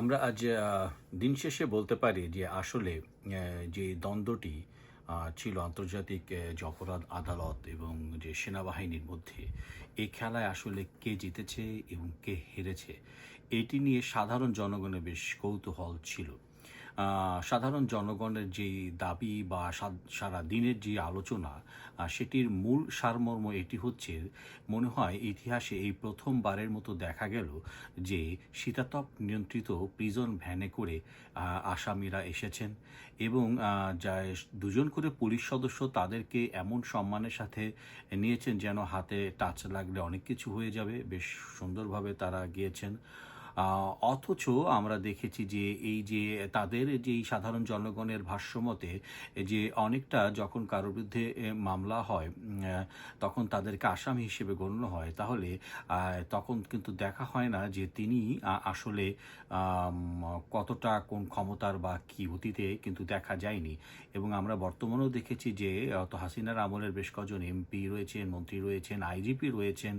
আমরা আজ দিন শেষে বলতে পারি যে আসলে যে দ্বন্দ্বটি ছিল আন্তর্জাতিক যে অপরাধ আদালত এবং যে সেনাবাহিনীর মধ্যে এই খেলায় আসলে কে জিতেছে এবং কে হেরেছে, এটি নিয়ে সাধারণ জনগণের বেশ কৌতূহল ছিল। সাধারণ জনগণের যে দাবি বা সারা দিনের যে আলোচনা সেটির মূল সারমর্ম এটি হচ্ছে, মনে হয় ইতিহাসে এই প্রথমবারের মতো দেখা গেল যে শীতাতপ নিয়ন্ত্রিত প্রিজন ভ্যানে করে আসামিরা এসেছেন এবং যা দুজন করে পুলিশ সদস্য তাদেরকে এমন সম্মানের সাথে নিয়েছেন যেন হাতে টাচ লাগলে অনেক কিছু হয়ে যাবে। বেশ সুন্দরভাবে তারা গিয়েছেন। অথচ আমরা দেখেছি যে এই যে তাদের যে এই সাধারণ জনগণের ভাষ্যমতে যে অনেকটা যখন কারোর বিরুদ্ধে মামলা হয় তখন তাদেরকে আসামি হিসেবে গণ্য হয়, তাহলে তখন কিন্তু দেখা হয় না যে তিনি আসলে কতটা কোন ক্ষমতার বা কি অতীতে কিন্তু দেখা যায়নি। এবং আমরা বর্তমানেও দেখেছি যে, অত হাসিনার আমলের বেশ কজন এমপি রয়েছেন, মন্ত্রী রয়েছেন, আইজিপি রয়েছেন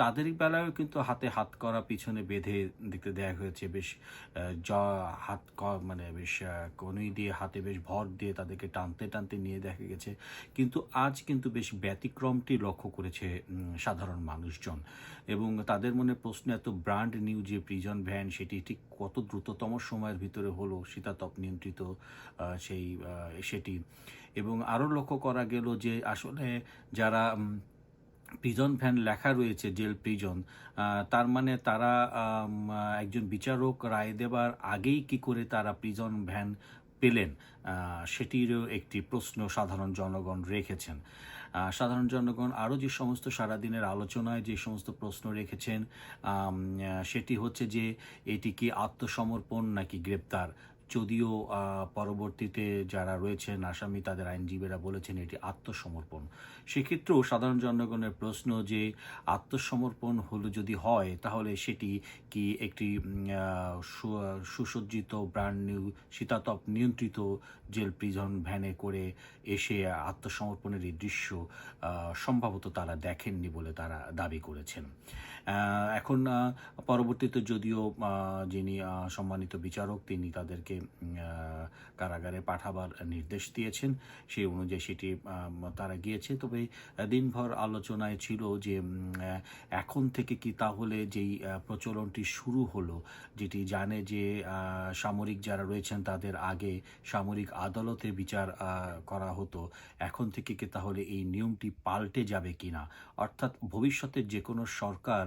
তাদের বেলায়ও কিন্তু হাতে হাত করা পিছনে বেঁধে দেখতে দেয়া হয়েছে, বেশ জ, হাত ক- মানে বেশ কনুই দিয়ে হাতে বেশ ভর দিয়ে তাদেরকে টানতে টানতে নিয়ে দেখা গেছে। কিন্তু আজ কিন্তু বেশ ব্যতিক্রমটি লক্ষ্য করেছে সাধারণ মানুষজন। এবং তাদের মনে প্রশ্ন, এত ব্র্যান্ড নিউ যে প্রিজন ভ্যান, সেটি ঠিক কত দ্রুততম সময়ের ভিতরে হলো শীতাতপ নিয়ন্ত্রিত সেই সেটি। এবং আরও লক্ষ্য করা গেল যে আসলে যারা প্রিজন ভ্যান লেখা রয়েছে জেল প্রিজন তার মানে তারা একজন বিচারক রায় দেবার আগেই কি করে তারা প্রিজন ভ্যান পেলেন? সেটিরও একটি প্রশ্ন সাধারণ জনগণ রেখেছেন। সাধারণ জনগণ আরও যে সমস্ত সারাদিনের আলোচনায় যে সমস্ত প্রশ্ন রেখেছেন সেটি হচ্ছে যে, এটি কি আত্মসমর্পণ নাকি গ্রেপ্তার? যদিও পরবর্তীতে যারা রয়েছেন আসামি, তাদের আইনজীবীরা বলেছেন এটি আত্মসমর্পণ। সেক্ষেত্রেও সাধারণ জনগণের প্রশ্ন যে আত্মসমর্পণ হলো যদি হয়, তাহলে সেটি কি একটি সুসজ্জিত ব্র্যান্ড নিউ শীতাতপ নিয়ন্ত্রিত জেল প্রিজন ভ্যানে করে এসে আত্মসমর্পণের এই দৃশ্য সম্ভবত তারা দেখেননি বলে তারা দাবি করেছেন। এখন পরবর্তীতে যদিও যিনি সম্মানিত বিচারক, তিনি তাদেরকে কারাগারে পাঠাবার নির্দেশ দিয়েছেন। সেই অনুযায়ী সেটি তারা গিয়েছে। তবে দিনভর আলোচনায় ছিল যে এখন থেকে কি তাহলে যেই প্রচলনটি শুরু হলো, যেটি জানে যে সামরিক যারা রয়েছেন তাদের আগে সামরিক আদালতে বিচার করা হতো। এখন থেকে কি তাহলে এই নিয়মটি পাল্টে যাবে কি না অর্থাৎ ভবিষ্যতে যে কোনো সরকার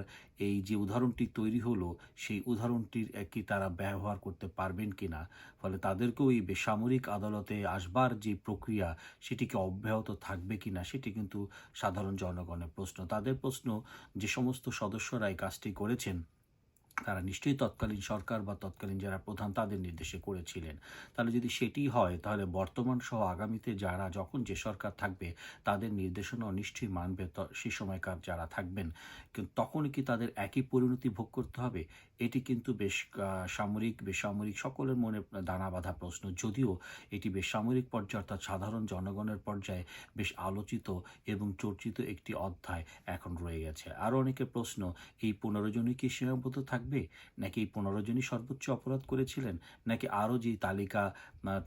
এই যে উদাহরণটি তৈরি হলো, সেই উদাহরণটির কি তারা ব্যবহার করতে পারবেন কিনা? ফলে তাদেরকেও এই বেসামরিক আদালতে আসবার যে প্রক্রিয়া, সেটিকে অব্যাহত থাকবে কি না সেটি কিন্তু সাধারণ জনগণের প্রশ্ন। তাদের প্রশ্ন, যে সমস্ত সদস্যরা এই কাজটি করেছেন তারা নিশ্চয়ই তৎকালীন সরকার বা তৎকালীন যারা প্রধান তাদের নির্দেশে করেছিলেন। তাহলে যদি সেটি হয়, তাহলে বর্তমান সহ আগামীতে যারা যখন যে সরকার থাকবে, তাদের নির্দেশনা নিশ্চয়ই মানবে সে সময়কার যারা থাকবেন। তখন কি তাদের একই পরিণতি ভোগ করতে হবে? এটি কিন্তু বেশ সামরিক, বেসামরিক সকলের মনে দানা বাঁধা প্রশ্ন। যদিও এটি বেসামরিক পর্যায়ে অর্থাৎ সাধারণ জনগণের পর্যায়ে বেশ আলোচিত এবং চর্চিত একটি অধ্যায় এখন রয়ে গেছে। আরও অনেকের প্রশ্ন, এই পনেরো কি সীমাবদ্ধ থাকবে? নাকি এই পনেরো জনই সর্বোচ্চ অপরাধ করেছিলেন? নাকি আরও যে তালিকা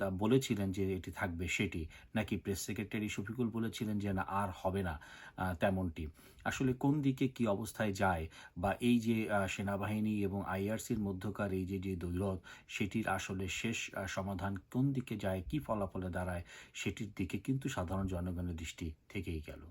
তা বলেছিলেন যে এটি থাকবে সেটি? নাকি প্রেস সেক্রেটারি শফিকুল বলেছিলেন যে না, আর হবে না তেমনটি? আসলে কোন দিকে কি অবস্থায় যায় বা এই যে সেনাবাহিনী এবং আইআরসির মধ্যকার এই যে যে দৈরথ, সেটির আসলে শেষ সমাধান কোন দিকে যায়, কি ফলাফলে দাঁড়ায়, সেটির দিকে কিন্তু সাধারণ জনগণের দৃষ্টি থেকেই গেল।